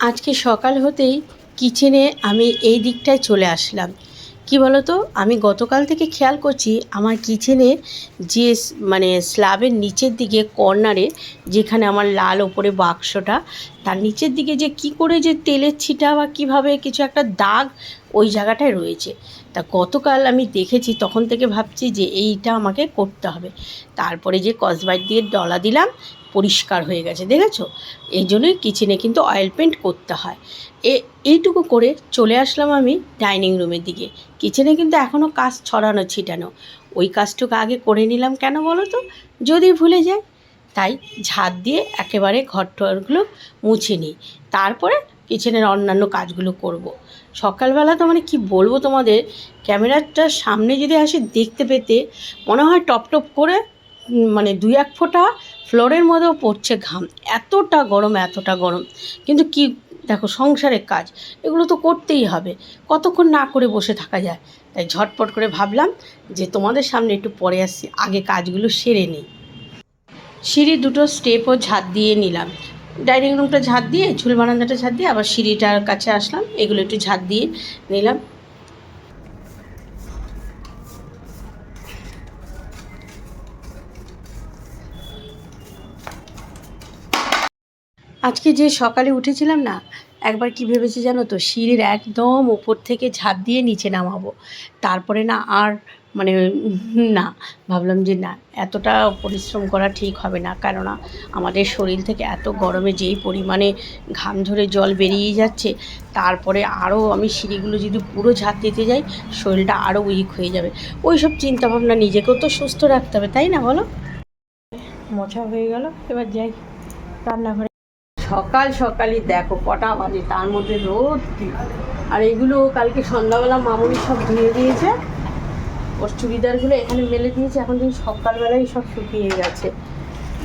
আজকে সকাল হতেই কিচেনে আমি এই দিকটায় চলে আসলাম। কি বলতো? আমি গতকাল থেকে খেয়াল করছি আমার কিচেনে যে মানে স্ল্যাবের নিচের দিকে কর্নারে যেখানে আমার লাল ওপরে বাক্সটা, তার নিচের দিকে যে কি করে যে তেলের ছিটা বা কীভাবে কিছু একটা দাগ ওই জায়গাটায় রয়েছে। তা গতকাল আমি দেখেছি, তখন থেকে ভাবছি যে এইটা আমাকে করতে হবে। তারপরে যে কসবাইট দিয়ে ডলা দিলাম পরিষ্কার হয়ে গেছে, দেখেছ? এই জন্যই কিচেনে কিন্তু অয়েল পেন্ট করতে হয়। এ, এইটুকু করে চলে আসলাম আমি ডাইনিং রুমের দিকে। কিচেনে কিন্তু এখনও কাজ ছড়ানো, ছিটানো। ওই কাজটুকু আগে করে নিলাম কেন বলো তো? যদি ভুলে যাই, তাই ঝাড় দিয়ে একেবারে ঘর টরগুলো মুছে নিই। তারপরে কিচেনের অন্যান্য কাজগুলো করব। সকালবেলা তো মানে কি বলব তোমাদের ক্যামেরাটার সামনে যদি আসে দেখতে পেতে, মনে হয় টপ টপ করে মানে দুই এক ফোঁটা ফ্লোরের মধ্যেও পড়ছে ঘাম। এতটা গরম এতটা গরম। কিন্তু কি, দেখো সংসারের কাজ, এগুলো তো করতেই হবে। কতক্ষণ না করে বসে থাকা যায়? তাই ঝটপট করে ভাবলাম যে তোমাদের সামনে একটু পরে আসছি, আগে কাজগুলো সেরে নিই। সিঁড়ি দুটো স্টেপও ঝাঁট দিয়ে নিলাম। ডাইনিং রুমটা ঝাঁট দিয়ে ঝুল বারান্দাটা ঝাঁট দিয়ে, আবার সিঁড়িটার কাছে আসলাম, এগুলো একটু ঝাঁট দিয়ে নিলাম। আজকে যে সকালে উঠেছিলাম না, একবার কি ভেবেছি জানো তো, সিঁড়ির একদম উপর থেকে ঝাঁপ দিয়ে নিচে নামাবো। তারপরে না আর মানে না, ভাবলাম যে না, এতটা পরিশ্রম করা ঠিক হবে না। কেননা আমাদের শরীর থেকে এত গরমে যেই পরিমাণে ঘাম ধরে জল বেরিয়ে যাচ্ছে, তারপরে আরও আমি সিঁড়িগুলো যদি পুরো ঝাঁপ দিতে যাই, শরীরটা আরও উইক হয়ে যাবে। ওই সব চিন্তাভাবনা নিজেকেও তো সুস্থ রাখতে হবে, তাই না বলো? মোছা হয়ে গেল, এবার যাই, রান্নাঘরে। সকাল সকালই দেখো কটা বাজে, তার মধ্যে রোদ আর এগুলো কালকে সন্ধ্যাবেলা মামুনি সব ধুয়ে দিয়েছে। ওর চুড়িদারগুলো এখানে মেলে দিয়েছে, এখন তুমি সকালবেলায় সব শুকিয়ে গেছে।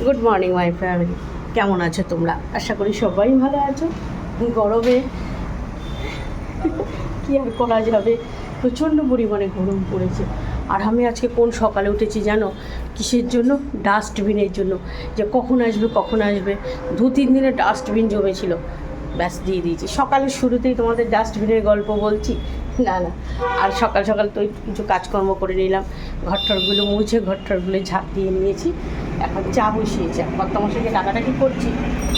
গুড মর্নিং মাই ফ্যামিলি কেমন আছো তোমরা? আশা করি সবাই ভালো আছো। গরমে? কি আর করা যাবে? প্রচণ্ড পরিমাণে গরম পড়েছে। আর আমি আজকে কোন সকালে উঠেছি জানো? কিসের জন্য? ডাস্টবিনের জন্য। যে কখন আসবে কখন আসবে? দু, তিন দিনে ডাস্টবিন জমেছিল। ব্যাস, দিয়ে দিয়েছি। সকালের শুরুতেই তোমাদের ডাস্টবিনের গল্প বলছি। না না। আর সকাল সকাল তো কিছু কাজকর্ম করে নিলাম। ঘরটরগুলো মুছে, ঘরটরগুলো ঝাঁপ দিয়ে নিয়েছি। এখন চা বসিয়েছি। আর কর্তামশাইকে ডাকাটাকি করছি?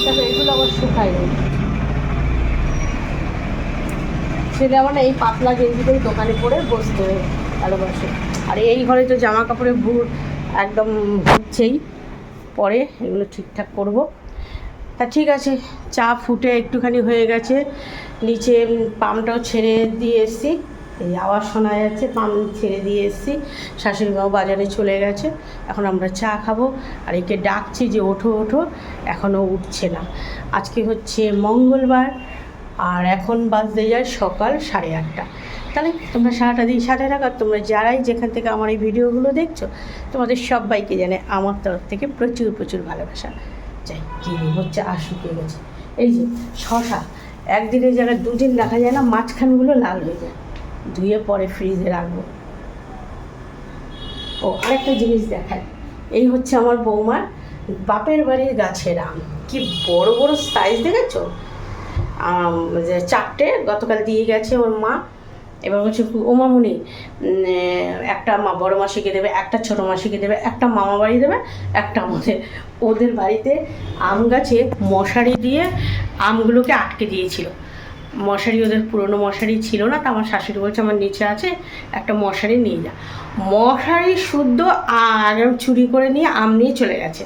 দেখো, এগুলো আবার শুকায় নি ছেলে আমার এই পাতলা গেঞ্জিটাই দোকানে পরে বসতে ভালোবাসে। আর এই ঘরে তো জামা কাপড়ে ভুর একদম হচ্ছেই পরে এগুলো ঠিকঠাক করব। তা ঠিক আছে চা ফুটে একটুখানি হয়ে গেছে। নিচে উম, পামটাও ছেড়ে দিয়ে এসেছি। এই আওয়াজ শোনা যাচ্ছে পাম ছেড়ে দিয়ে এসেছি। শাশুড়ি মাও বাজারে চলে গেছে। এখন আমরা চা খাব। আর একে ডাকছি যে ওঠো ওঠো। এখনও উঠছে না। আজকে হচ্ছে মঙ্গলবার। আর এখন বাজতে যায় সকাল সাড়ে আটটা। তাহলে তোমরা সারাটা দিন সাথে থাকো তোমরা যারাই যেখান থেকে আমার এই ভিডিওগুলো দেখছ, তোমাদের সবাইকে জানে আমার তরফ থেকে প্রচুর প্রচুর ভালোবাসা। যাই, কী হচ্ছে আর শুকিয়ে গেছে। এই যে, শশা একদিনের জায়গায় দুদিন রাখা যায় না, মাঝখানগুলো লাল হয়ে যায়। ধুয়ে পরে ফ্রিজে রাখব। ও, আরেকটা জিনিস দেখায় এই হচ্ছে আমার বৌমার বাপের বাড়ির গাছের আম। কি বড় বড় সাইজ দেখেছ? চারটে গতকাল দিয়ে গেছে ওর মা। এবার বলছে ও মামুনি উম, একটা মা বড় মাসিকে দেবে একটা ছোট মাসিকে দেবে একটা মামা বাড়ি দেবে একটা আমাদের ওদের বাড়িতে আম গাছে মশারি দিয়ে আমগুলোকে আটকে দিয়েছিল। মশারি ওদের পুরনো মশারি ছিল না তা আমার শাশুড়ি বলছে আমার নিচে আছে একটা মশারি নিয়ে যা। মশারি শুদ্ধ আর চুরি করে নিয়ে আম নিয়ে চলে গেছে।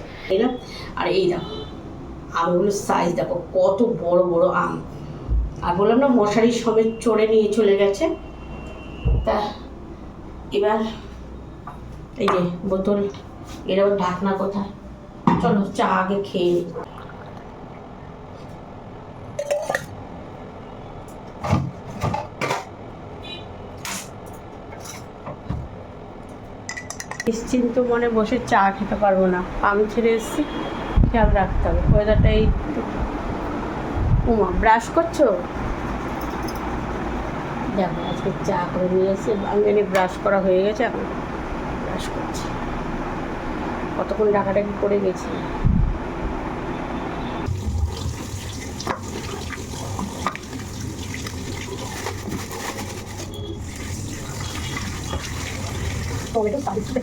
আর এই দেখো আমগুলোর সাইজ দেখো, কত বড় বড় আম। আর বললাম না মশারির সমেত চড়ে নিয়ে চলে গেছে। তা এবার এই যে বোতল এর আবার ঢাকনা কোথায়? চলো চা আগে খেয়ে নিই নিশ্চিন্ত মনে বসে চা খেতে পারব না। আমি ছেড়ে এসেছি। খেয়াল রাখতে হবে ওয়েদারটা এই উমা ব্রাশ করছ? দেখো আজকে চা করে নিয়ে এসে আমি ব্রাশ করা হয়ে গেছে এখন ব্রাশ করছি। কতক্ষণ ডাকাডাকি করে গেছি? টমেটো পাইছি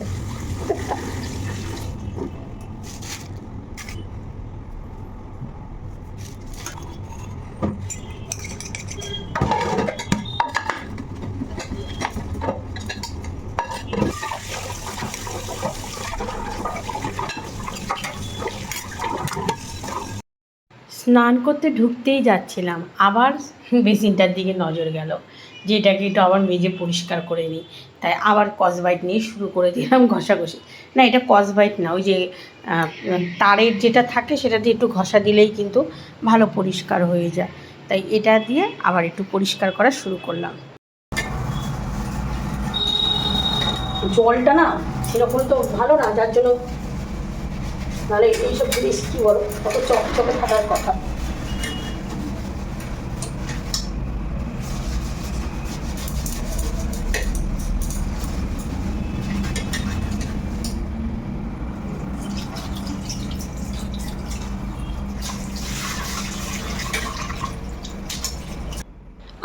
স্নান করতে ঢুকতেই যাচ্ছিলাম। আবার বেসিনটার দিকে নজর গেল যে এটাকে একটু আবার মেজে পরিষ্কার করে নিই। তাই আবার কসবাইট নিয়ে শুরু করে দিলাম ঘষাঘষি। না, এটা কসবাইট না, ওই যে তারের যেটা থাকে সেটা দিয়ে একটু ঘষা দিলেই কিন্তু ভালো পরিষ্কার হয়ে যায়। তাই এটা দিয়ে আবার একটু পরিষ্কার করা শুরু করলাম। জলটা না, সেরকম তো ভালো না, যার জন্য নাহলে এইসব জিনিস কী বলো? কত চকচকে থাকার কথা।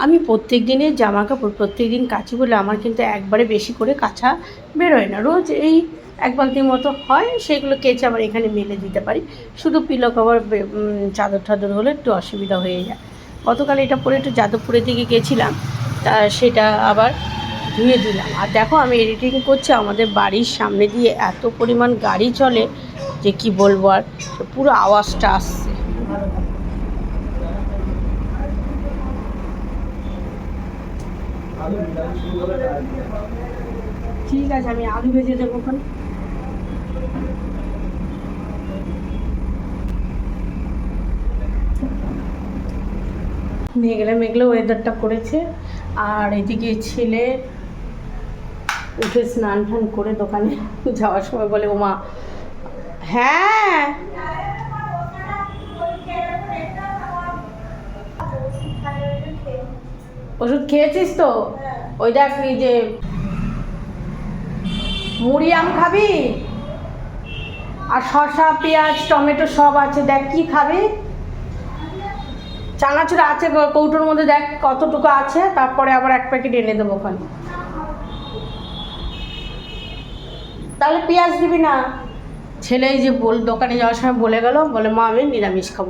আমি প্রত্যেক দিনের জামা কাপড় প্রত্যেক দিন কাচি বলে আমার কিন্তু একবারে বেশি করে কাছা বেরোয় না। রোজ এই এক বালতির মতো হয়, সেগুলো কেচে আবার এখানে মেলে দিতে পারি। শুধু পিলো কভার চাদর টাদর হলে একটু অসুবিধা হয়ে যায়। গতকাল এটা পরে একটু যাদবপুরের দিকে গেছিলাম, তা সেটা আবার ধুয়ে দিলাম। আর দেখো, আমি এডিটিং করছি, আমাদের বাড়ির সামনে দিয়ে এত পরিমাণ গাড়ি চলে যে কি বলব আর, পুরো আওয়াজটা আসছে। ঠিক আছে, আমি আলু ভেজে দেবো ওখানে মেঘলা মেঘলা ওয়েদারটা করেছে, আর এদিকে ছেলে উঠে স্নান টান করে দোকানে যাওয়ার সময় বলে, ওমা হ্যাঁ ওষুধ খেয়েছিস তো? ওই দেখ যে মুড়ি আম খাবি? আর শসা, পেঁয়াজ, টমেটো সব আছে, দেখ কি খাবি? চানাচুর আছে কৌটোর মধ্যে দেখ কতটুকু আছে, তারপরে আবার এক প্যাকেট এনে দেবো ওখানে। তাহলে পেঁয়াজ দিবি না? ছেলে যে বল দোকানে যাওয়ার সময় বলে গেল, বলে, মা, আমি নিরামিষ খাব।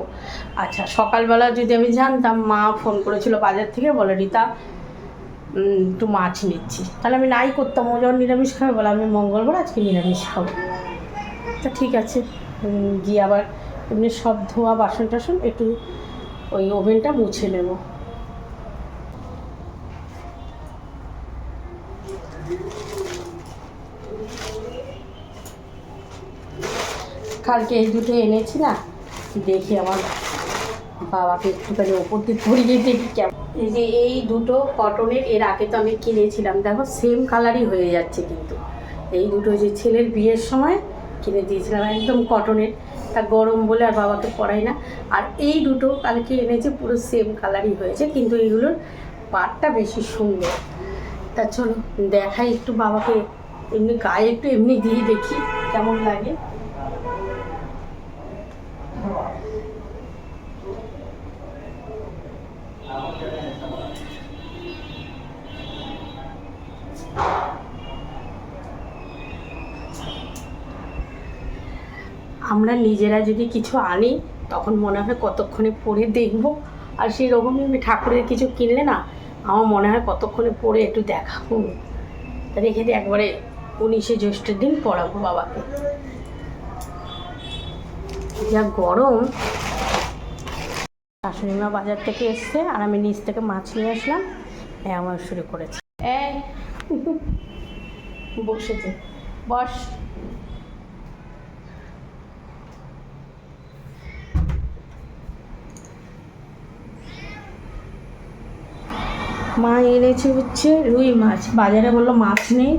আচ্ছা সকালবেলা যদি আমি জানতাম, মা ফোন করেছিল বাজার থেকে, বলে, রিতা একটু মাছ নিচ্ছি। তাহলে আমি নাই করতাম, ও যখন নিরামিষ খাবে বলে আমি মঙ্গলবার আজকে নিরামিষ খাব। তা ঠিক আছে গিয়ে আবার এমনি সব ধোয়া বাসন টাসন একটু ওই ওভেনটা মুছে নেব। কালকে এই দুটো এনেছি না, দেখি আমার বাবাকে একটুখানি ওপর দিয়ে পরিয়ে দেখি কেমন। এই যে এই দুটো কটনের এর আগে তো আমি কিনেছিলাম। দেখো সেম কালারই হয়ে যাচ্ছে কিন্তু। এই দুটো যে ছেলের বিয়ের সময় কিনে দিয়েছিলাম, একদম কটনের তা গরম বলে আর বাবাকে পরাই না। আর এই দুটো কালকে এনেছে, পুরো সেম কালারই হয়েছে, কিন্তু এইগুলোর পাটটা বেশি সুন্দর। তা চলো, দেখাই একটু বাবাকে। এমনি গায়ে একটু এমনি দিয়ে দেখি, কেমন লাগে। আমরা নিজেরা যদি কিছু আনি, তখন মনে হয় কতক্ষণে পরে দেখব। আর সেই রকমই আমি ঠাকুরের কিছু কিনলে না, আমার মনে হয় কতক্ষণে পরে একটু দেখাবো। রেখে দিয়ে একবারে উনিশে জ্যৈষ্ঠের দিন পড়াবো বাবাকে। যা গরম। শাশুড়ি মা বাজার থেকে এসছে আর আমি নিচ থেকে মাছ নিয়ে আসলাম। হ্যাঁ আমার শুরু করেছে। এই, বসেছে। বস। মা এনেছে হচ্ছে রুই মাছ। বাজারে বলল মাছ নেই,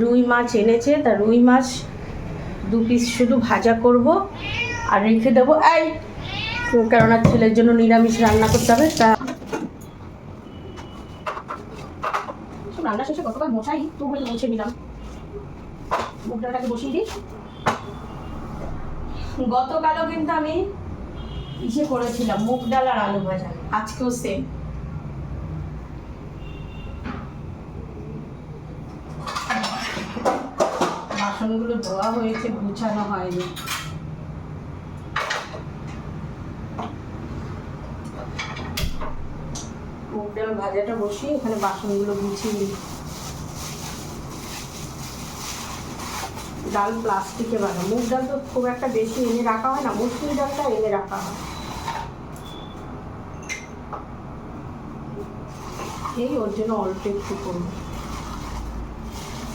রুই মাছ এনেছে, তা রুই মাছ দু পিস শুধু ভাজা করব আর রেখে দেবো। এই, কেননা ছেলের জন্য নিরামিষ রান্না করতে হবে, তা রান্না শেষে গতকাল মশাই তু বলে মুছে নিলাম। মুখ ডালটাকে বসিয়ে দিই। গতকালও কিন্তু আমি ইসে করেছিলাম মুগ ডাল আর আলু ভাজা। আজকেও সেম বাসনগুলো ধোয়া হয়েছে, গুছানো হয়নি। ডাল ভাজাটা বসিয়ে এখানে বাসনগুলো গুছিয়ে নিই। ডাল প্লাস্টিকে বানা মুগ ডাল তো খুব একটা বেশি এনে রাখা হয় না, মুসুরি ডালটা এনে রাখা হয়। এই ওর জন্য অল্প একটু করব।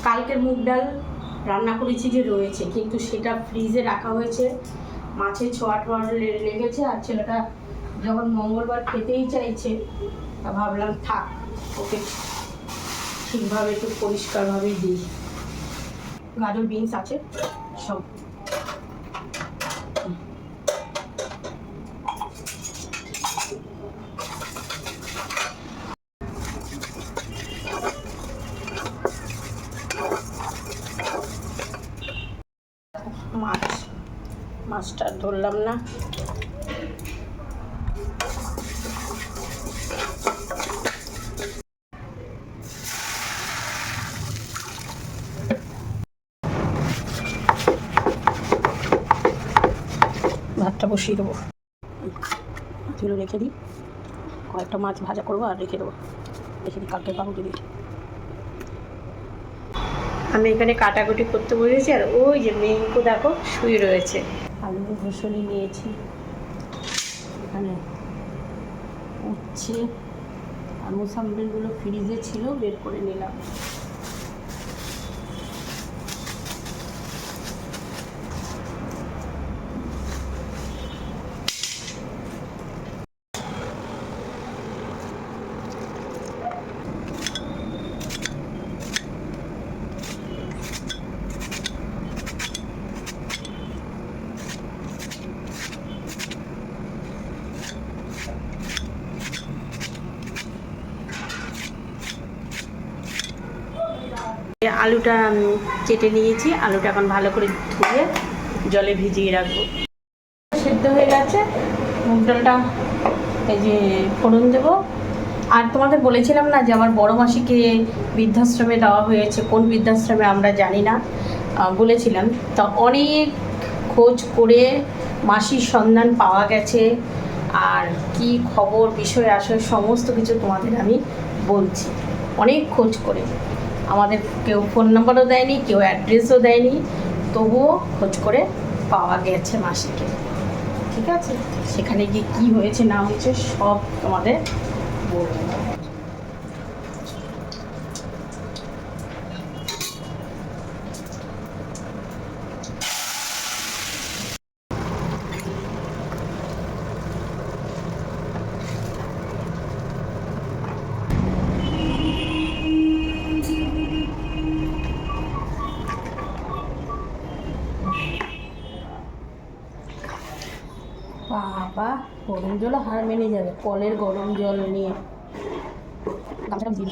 কালকের মুগ ডাল রান্না করেছি যে রয়েছে, কিন্তু সেটা ফ্রিজে রাখা হয়েছে। মাছের ছোঁয়া লে- লেগেছে আর ছেলেটা যখন মঙ্গলবার খেতেই চাইছে, তা ভাবলাম থাক, ওকে ঠিকভাবে একটু পরিষ্কারভাবেই দিই। গাজর, বিনস আছে, সব মাছ মাছটা আর ধরলাম না। ভাতটা বসিয়ে দেবো। মাছগুলো রেখে দিই। কয়েকটা মাছ ভাজা করব আর রেখে দেবো। রেখে দিই কালকে কাকুকে দিই আমি এখানে কাটাকুটি করতে বসেছি আর ওই যে মেঙ্কু দেখো শুয়ে রয়েছে। আলু ঘষণি নিয়েছি। এখানে উচ্ছে আর মোসাম্বিলগুলো ফ্রিজে ছিল বের করে নিলাম। আলুটা কেটে নিয়েছি। আলুটা এখন ভালো করে ধুয়ে জলে ভিজিয়ে রাখব। সেদ্ধ হয়ে গেছে। মুগ ডালটা এই যে ফোড়ন দেবো। আর তোমাদের বলেছিলাম না যে আমার বড় মাসিকে বৃদ্ধাশ্রমে দেওয়া হয়েছে। কোন বৃদ্ধাশ্রমে আমরা জানি না। বলেছিলাম। তা অনেক খোঁজ করে মাসির সন্ধান পাওয়া গেছে। আর কি খবর, বিষয় আসে সমস্ত কিছু তোমাদের আমি বলছি। অনেক খোঁজ করে। আমাদের কেউ ফোন নাম্বারও দেয়নি, কেউ অ্যাড্রেসও দেয়নি, তবুও খোঁজ করে পাওয়া গেছে মাসিকে। ঠিক আছে? সেখানে গিয়ে কী হয়েছে, না হয়েছে, সব তোমাদের বলব। বাবা গরম জলও হার মেনে যাবে। কলের গরম জল নিয়ে। দিন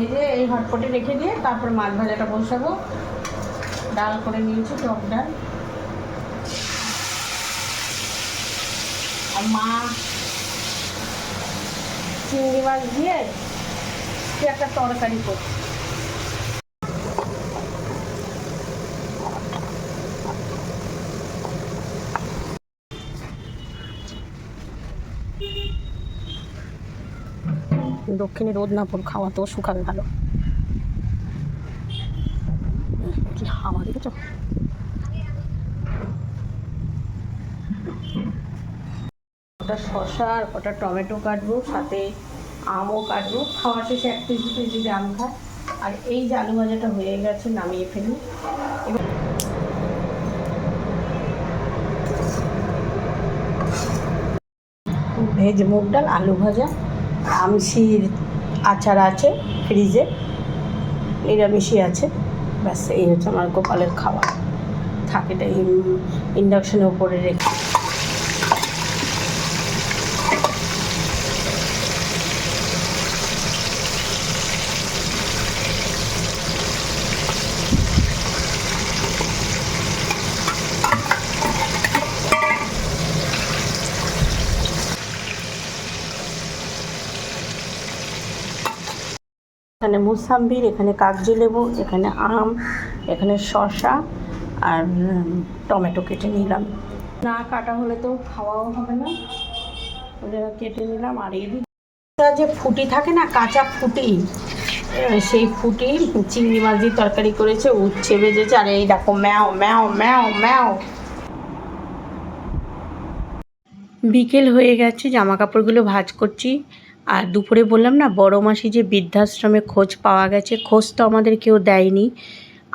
ভেজে এই হটপটে রেখে দিয়ে তারপর মাছ ভাজাটা বসাবো। ডাল করে নিয়েছি, টক ডাল। আর মাছ চিংড়ি মাছ দিয়ে একটা তরকারি করছে দক্ষিণে রোদ না পড় খাওয়া তো শুকাবে ভালো। কি হাওয়া দেখেছ? কটা শশা আর কটা টমেটো কাটবো, সাথে আমও কাটবো। খাওয়া শেষে এক দু পিস আম খায় আর এই যে আলু ভাজাটা হয়ে গেছে, নামিয়ে ফেলি। এবার ভেজ মুগ ডাল, আলু ভাজা। আমসির আচার আছে, ফ্রিজে, নিরামিষই আছে। ব্যাস, এই হচ্ছে আমার গোপালের খাবার। থাকে, এটা ইন্ডাকশনের উপরে রেখে মুসাম্বির, এখানে কাগজি লেবু, এখানে আম, এখানে শসা আর টমেটো কেটে নিলাম। না কাটা হলে তো খাওয়াও হবে না। কেটে নিলাম আর এদিকে যে ফুটি থাকে না, কাঁচা ফুটি সেই ফুটি চিংড়ি মাছ দিয়ে তরকারি করেছে, উচ্ছে বেজেছে আর এই দেখো ম্যাও ম্যাও ম্যাও ম্যাও। বিকেল হয়ে গেছে, জামা কাপড়গুলো ভাজ করছি। আর দুপুরে বললাম না, বড় মাসি যে বৃদ্ধাশ্রমে খোঁজ পাওয়া গেছে, খোঁজ তো আমাদের কেউ দেয়নি।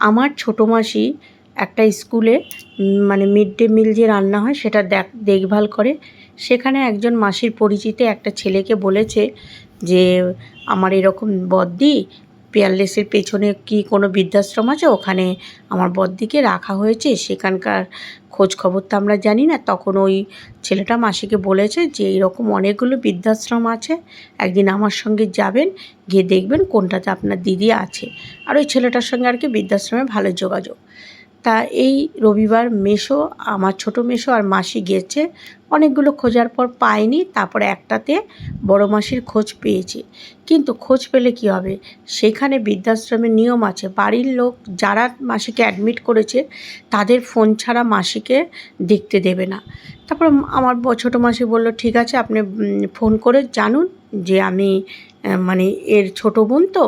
আমার ছোটো মাসি একটা স্কুলে মানে মিড ডে মিল যে রান্না হয় সেটা দেখ, দেখভাল করে। সেখানে একজন মাসির পরিচিতে একটা ছেলেকে বলেছে যে, আমার এরকম বদ্দি পিয়ারলেসের পেছনে কি কোনো বৃদ্ধাশ্রম আছে? ওখানে আমার বদ্দিকে রাখা হয়েছে। সেখানকার খোঁজ খবর তো আমরা জানি না। তখন ওই ছেলেটা মাসিকে বলেছে যে এরকম অনেকগুলো বৃদ্ধাশ্রম আছে। একদিন আমার সঙ্গে যাবেন, গিয়ে দেখবেন কোনটাতে আপনার দিদি আছে। আর ওই ছেলেটার সঙ্গে আর কি বৃদ্ধাশ্রমে ভালো যোগাযোগ। তা এই রবিবার মেশো আমার ছোট মেশো আর মাসি গেছে। অনেকগুলো খোঁজার পর পায়নি তারপরে একটাতে বড় মাসির খোঁজ পেয়েছে। কিন্তু খোঁজ পেলে কি হবে? সেখানে বৃদ্ধাশ্রমের নিয়ম আছে। বাড়ির লোক যারা মাসিকে অ্যাডমিট করেছে, তাদের ফোন ছাড়া মাসিকে দেখতে দেবে না। তারপর আমার ছোটো মাসি বলল, ঠিক আছে, আপনি ফোন করে জানুন যে আমি মানে এর ছোটো বোন তো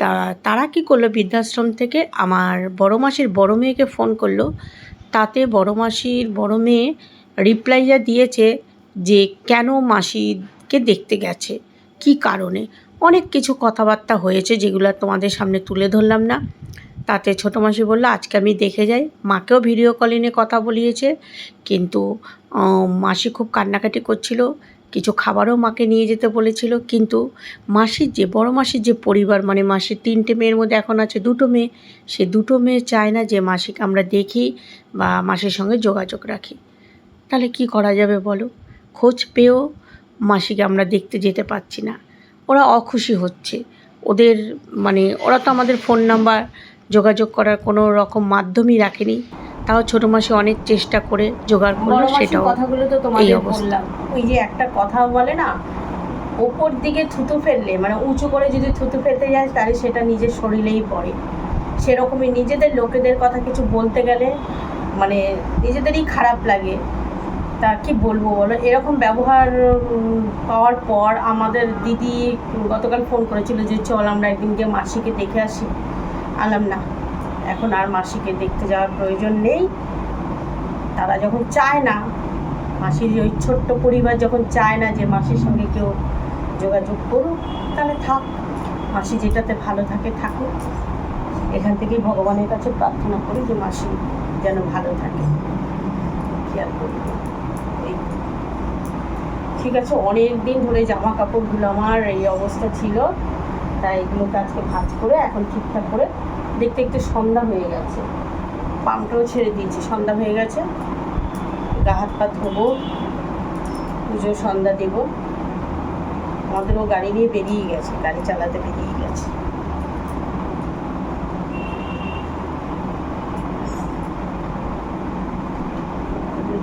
তা, তারা কি করল বৃদ্ধাশ্রম থেকে? আমার বড় মাসির বড় মেয়েকে ফোন করল। তাতে বড় মাসির বড় মেয়ে রিপ্লাই যা দিয়েছে যে, কেন মাসিকে দেখতে গেছে? কি কারণে? অনেক কিছু কথাবার্তা হয়েছে যেগুলো তোমাদের সামনে তুলে ধরলাম না। তাতে ছোটো মাসি বলল, আজকে আমি দেখে যাই। মাকেও ভিডিও কলিংয়ে কথা বলিয়েছে। কিন্তু মাসি খুব কান্নাকাটি করছিল। কিছু খাবারও মাকে নিয়ে যেতে বলেছিল, কিন্তু মাসির যে, বড় মাসির যে পরিবার মানে মাসির তিনটে মেয়ের মধ্যে এখন আছে দুটো মেয়ে, সে দুটো মেয়ে চায় না যে মাসিকে আমরা দেখি বা মাসির সঙ্গে যোগাযোগ রাখি। তাহলে কি করা যাবে বলো? খোঁজ পেয়েও মাসিকে আমরা দেখতে যেতে পারছি না। ওরা অখুশি হচ্ছে। ওদের মানে ওরা তো আমাদের ফোন নাম্বার যোগাযোগ করার কোনো রকম মাধ্যমই রাখেনি। তাও ছোটো মাসি অনেক চেষ্টা করে জোগাড় করল সেটাও কথাগুলো তো তোমাদের বললাম। ওই যে একটা কথা বলে না ওপর দিকে থুতু ফেললে মানে উঁচু করে যদি থুতু ফেলতে যায় তাহলে সেটা নিজের শরীরেই পড়ে। সেরকমই নিজেদের লোকেদের কথা কিছু বলতে গেলে মানে নিজেদেরই খারাপ লাগে। তা কি বলব বলো? এরকম ব্যবহার পাওয়ার পর আমাদের দিদি গতকাল ফোন করেছিল যে চল আমরা একদিন গিয়ে মাসিকে দেখে আসি। আলাম না। এখন আর মাসিকে দেখতে যাওয়ার প্রয়োজন নেই। তারা যখন চায় না, মাসির ওই ছোট্ট পরিবার যখন চায় না যে মাসির সঙ্গে কেউ যোগাযোগ করুক, তাহলে থাক। মাসি যেটাতে ভালো থাকে থাকুক। এখান থেকেই ভগবানের কাছে প্রার্থনা করি যে মাসি যেন ভালো থাকে। কি আর করব? এই ঠিক আছে অনেক দিন ধরে জামা কাপড়গুলো আমার এই অবস্থা ছিল, তাই এগুলোকে আজকে ভাজ করে এখন ঠিকঠাক করে দেখতে একটু সন্ধ্যা হয়ে গেছে। পাম্পটাও ছেড়ে দিয়েছি, সন্ধ্যা হয়ে গেছে। গা হাত পা ধোবো, পুজো, সন্ধ্যা দেব। আমাদেরও গাড়ি নিয়ে বেরিয়ে গেছে, গাড়ি চালাতে বেরিয়ে গেছে।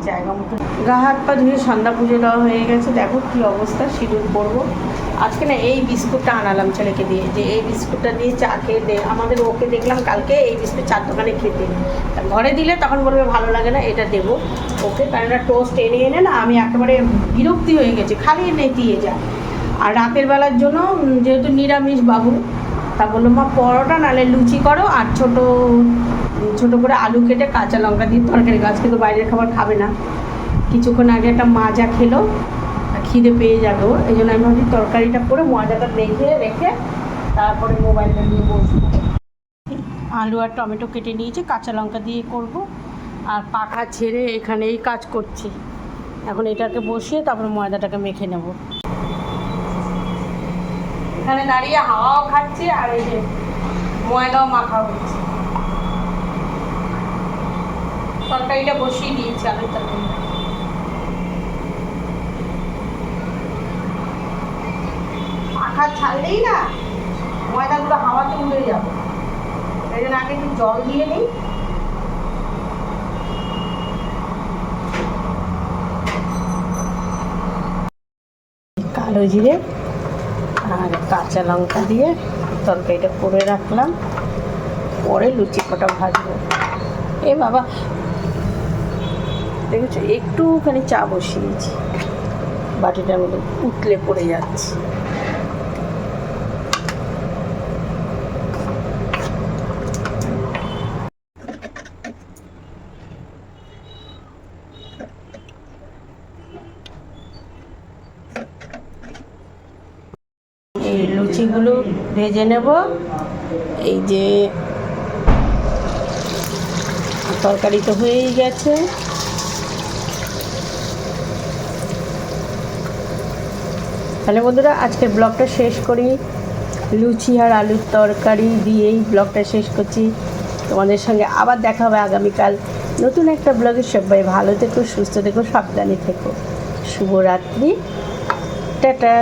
জায়গা মতো গা হাত পা ধুয়ে সন্ধ্যা পুজো দেওয়া হয়ে গেছে। দেখো কি অবস্থা, সিঁদুর পরবো। আজকে না এই বিস্কুটটা আনালাম ছেলেকে দিয়ে, যে এই বিস্কুটটা দিয়ে চা খেয়ে দে, আমাদের ওকে দেখলাম কালকে এই বিস্কুট চার দোকানে খেতে। ঘরে দিলে তখন বলবে ভালো লাগে না, এটা দেবো। ওকে কারণ টোস্ট এনে এনে না আমি একেবারে বিরক্তি হয়ে গেছি, খালি এনে দিয়ে যা। আর রাতের বেলার জন্য যেহেতু নিরামিষ বাবু, তা বলল, মা, পরোটা নালে লুচি করো আর ছোটো ছোটো করে আলু কেটে কাঁচা লঙ্কা দিয়ে তরকারি গাছ কিন্তু বাইরের খাবার খাবে না। কিছুক্ষণ আগে একটা মাজা খেলো খিদে পেয়ে যাবে ওর। এই জন্য আমি ভাবছি তরকারিটা করে মজাটা মেখে রেখে তারপরে মোবাইলটা নিয়ে বসবো। আলু আর টমেটো কেটে নিয়েছি, কাঁচা লঙ্কা দিয়ে করব। আর পাখা ছেড়ে এখানেই কাজ করছি। এখন এটাকে বসিয়ে তারপরে ময়দাটাকে মেখে নেব। এখানে দাঁড়িয়ে হাওয়াও খাচ্ছে আর এই যে ময়দাও মাখা হচ্ছে। তরকারিটা বসিয়ে দিয়েছি আলুর তরকারি ছাড়লেই না ময়দাগুলো হাওয়াতে উড়ে যাবে। এই জন্য আগে একটু জল দিয়ে নিই। কালো জিরে আর কাঁচা লঙ্কা দিয়ে তরকারিটা করে রাখলাম। পরে লুচি কটা ভাজবো। এ বাবা, দেখেছ? একটুখানি চা বসিয়েছি। বাটিটার মধ্যে উতলে পড়ে যাচ্ছে এই লুচিগুলো ভেজে নেব। এই যে তরকারি তো হয়েই গেছে। তাহলে বন্ধুরা, আজকের ব্লগটা শেষ করি। লুচি আর আলুর তরকারি দিয়েই ব্লগটা শেষ করছি। তোমাদের সঙ্গে আবার দেখা হবে আগামীকাল। নতুন একটা ব্লগে। সবাই ভালো থেকো, সুস্থ থেকো, সাবধানে থেকো। শুভরাত্রি। টাটা।